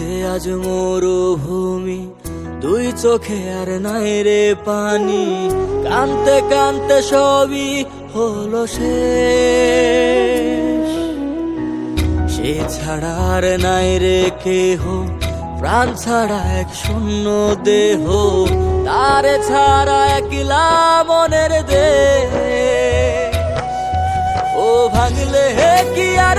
যে আজ মরুভূমি, দুই চোখে আর নাই রে পানি। কানতে কানতে সবই হলো সে ছাড়া আর নাই রে কেহ, প্রাণ ছাড়া এক শূন্য দেহ। তার ছাড়া একলা মনের দেহ ও ভাঙলে হে কি আর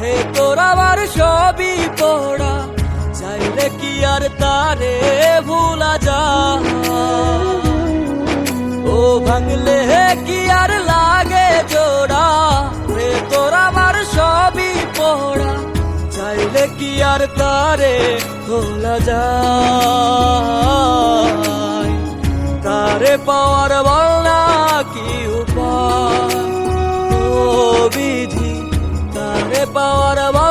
হে তোর আমার সবই পোড়া। চাইলে কি আর তারে ভুলা যা ও ভাঙলে কি আর লাগে জোড়া? হে তোর আমার সবই পোড়া। চাইলে কি আর তারে ভোলা যা তারে পাওয়ার বলনা কি উপায়? ও বিধি তারে পাওয়ার বল